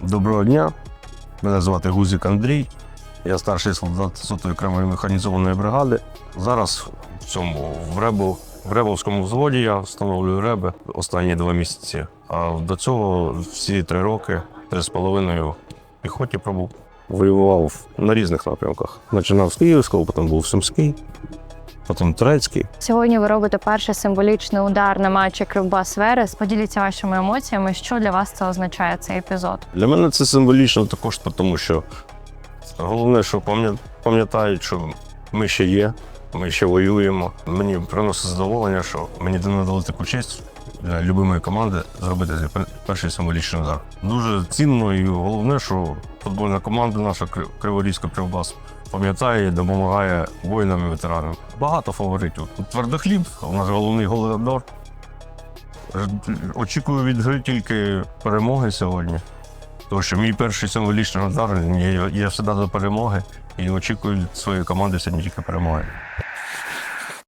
Доброго дня. Мене звати Гузик Андрій. Я старший солдат 100-ї окремої механізованої бригади. Зараз в цьому в Ребу, в Ребовському взводі я встановлюю реби останні два місяці. А до цього всі три роки, три з половиною піхоті пробув. Воював на різних напрямках. Починав з Київського, потім був Сумський, потім Турецький. Сьогодні ви робите перший символічний удар на матчі Кривбас Верес. Поділіться вашими емоціями, що для вас це означає цей епізод. Для мене це символічно також, тому що головне, що пам'ят- пам'ятають, що ми ще є, ми ще воюємо. Мені приносить задоволення, що мені надали таку честь любимої команди зробити перший символічний удар. Дуже цінно і головне, що футбольна команда наша Кри- Криворізька Кривбас пам'ятає і допомагає воїнам і ветеранам. Багато фаворитів. Твердохліб, у нас головний голодор. Очікую від гри тільки перемоги сьогодні. Тому що мій перший символічний удар, я завжди до перемоги і очікую від своєї команди сьогодні тільки перемоги.